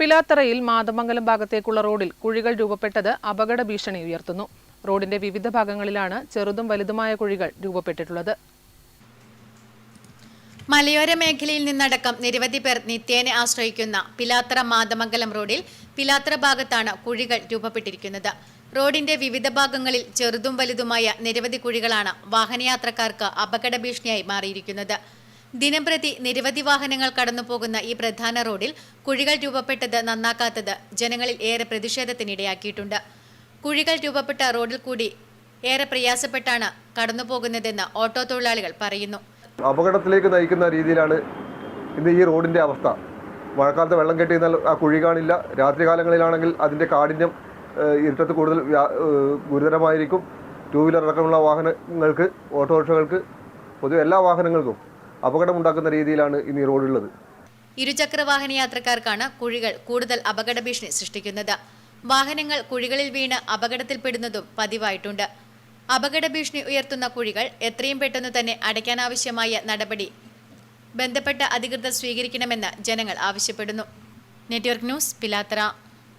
പിലാത്തറയിൽ മാതമംഗലം ഭാഗത്തേക്കുള്ള റോഡിൽ കുഴികൾ രൂപപ്പെട്ടത് അപകട ഭീഷണി ഉയർത്തുന്നു. റോഡിന്റെ വിവിധ ഭാഗങ്ങളിലാണ് ചെറുതും വലുതുമായ കുഴികൾ രൂപപ്പെട്ടിട്ടുള്ളത്. മലയോര മേഖലയിൽ നിന്നടക്കം നിരവധി പേർ നിത്യേന ആശ്രയിക്കുന്ന പിലാത്തറ മാതമംഗലം റോഡിൽ പിലാത്തറ ഭാഗത്താണ് കുഴികൾ രൂപപ്പെട്ടിരിക്കുന്നത്. റോഡിന്റെ വിവിധ ഭാഗങ്ങളിൽ ചെറുതും വലുതുമായ നിരവധി കുഴികളാണ് വാഹനയാത്രക്കാർക്ക് അപകട ഭീഷണിയായി മാറിയിരിക്കുന്നത്. ദിനംപ്രതി നിരവധി വാഹനങ്ങൾ കടന്നുപോകുന്ന ഈ പ്രധാന റോഡിൽ കുഴികൾ രൂപപ്പെട്ടത് നന്നാക്കാത്തത് ജനങ്ങളിൽ ഏറെ പ്രതിഷേധത്തിനിടയാക്കിയിട്ടുണ്ട്. കുഴികൾ രൂപപ്പെട്ട റോഡിൽ കൂടി ഏറെ പ്രയാസപ്പെട്ടാണ് കടന്നുപോകുന്നതെന്ന് ഓട്ടോ തൊഴിലാളികൾ പറയുന്നു. അപകടത്തിലേക്ക് നയിക്കുന്ന രീതിയിലാണ് ഇന്ന് ഈ റോഡിന്റെ അവസ്ഥ. മഴക്കാലത്ത് വെള്ളം കെട്ടി നിന്നാൽ ആ കുഴി കാണില്ല. രാത്രികാലങ്ങളിലാണെങ്കിൽ അതിന്റെ കാഠിന്യം ഇരുട്ടത്ത് കൂടുതൽ ഗുരുതരമായിരിക്കും. ടൂ വീലർ അടക്കമുള്ള വാഹനങ്ങൾക്ക് ഓട്ടോറിക്ഷകൾക്ക് പൊതുവെ എല്ലാ വാഹനങ്ങൾക്കും അപകടമുണ്ടാക്കുന്ന രീതിയിലാണ് ഇന്ന് ഈ റോഡുള്ളത്. ഇരുചക്ര വാഹന യാത്രക്കാർക്കാണ് കുഴികൾ കൂടുതൽ അപകട ഭീഷണി സൃഷ്ടിക്കുന്നത്. വാഹനങ്ങൾ കുഴികളിൽ വീണ് അപകടത്തിൽപ്പെടുന്നതും പതിവായിട്ടുണ്ട്. അപകട ഭീഷണി ഉയർത്തുന്ന കുഴികൾ എത്രയും പെട്ടെന്ന് തന്നെ അടയ്ക്കാനാവശ്യമായ നടപടി ബന്ധപ്പെട്ട അധികൃതർ സ്വീകരിക്കണമെന്ന് ജനങ്ങൾ ആവശ്യപ്പെടുന്നു. Network news Pilathara.